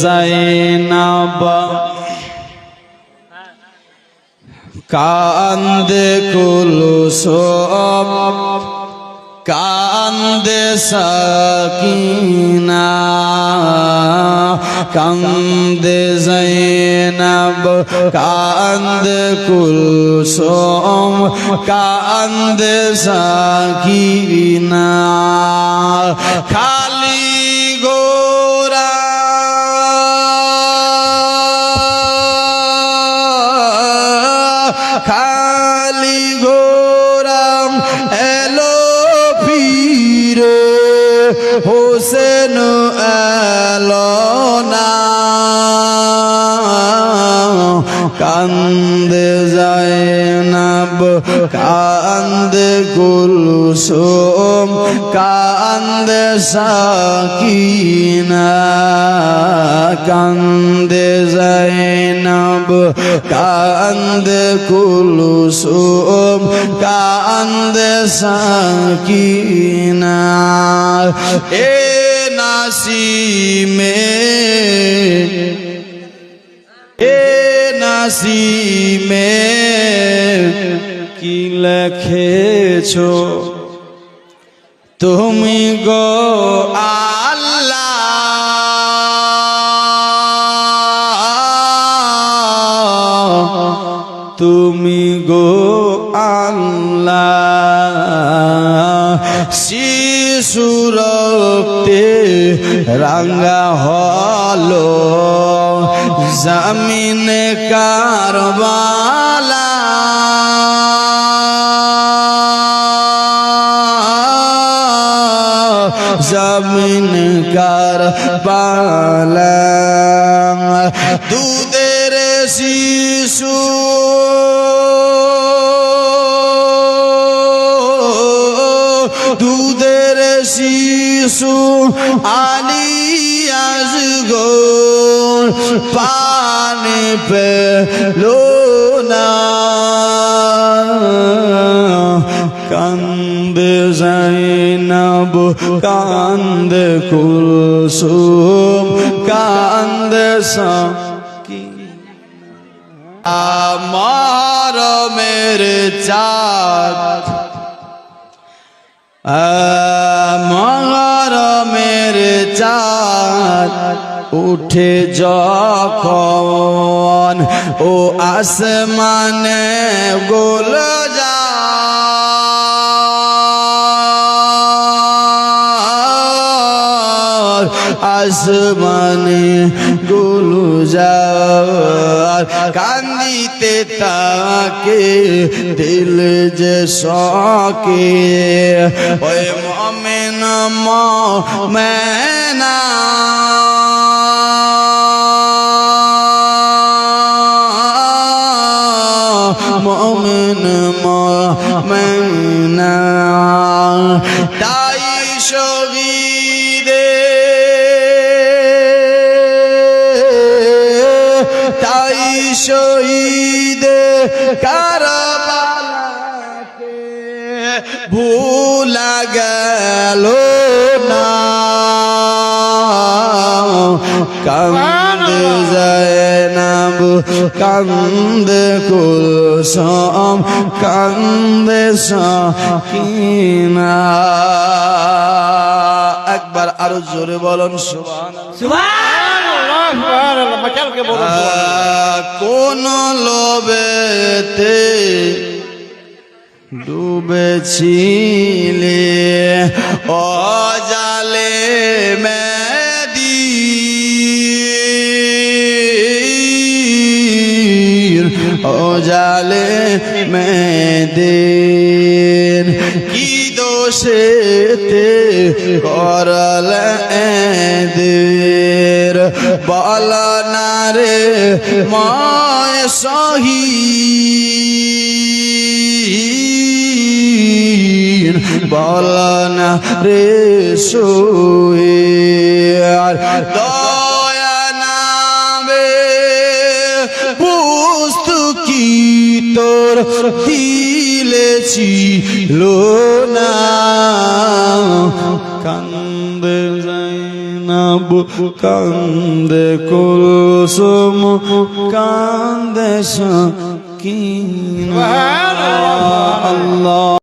জাইনাব কান্দে কুলসুম কান্দে সাকিনা কান্দে জৈনব কান্দে কুলসুম কান্দে সাকিনা খালি হোসেন এলো না কান্দে যায় নাব কান্দে কুলসুম, কান্দে সাকিনা। কান্দে জৈনব কান্দে কুলসুম, কান্দে সাকিনা এ নাসিমে এ নাসিমে কি লেখেছো? তুমি গো আল্লাহ। শিশুরক্তে রাঙ্গা হলো। জামিনে কারবালা। জমিন কার পালা দুধের শিশু শিশু আলিয়াস গো পানি পেল না। কান্দে জাইনাব, কান্দে কুলসুম, কান্দে সাকি। আমার মেরে চাঁদ, আমার মেরে চাঁদ উঠে যখন ও আসমানে গোল আসমানে গুলু কান্দিতে তাকে দিল যে শকে ওই মমেন মেনা মমিন মেনা তাই শহীদে তাই শহীদে কারবালাকে ভুলা গেল না। কান্দে জয়নাব কান্দে কুলসম কান্দে সাকিনা। একবার আরও জোরে বলুন কোন লোবেতে ডুবেছিলে। অজালে মেদির অজালে মেদির। কি দোষেতে করল এদের? বল না রে ময় সহি। বল না রে শুয়ে আর দয়া নামে পুস্তকি তোর দিলেছি লো না কান্দে জৈনব কান্দে কুলসুম কান্দে আল্লাহ।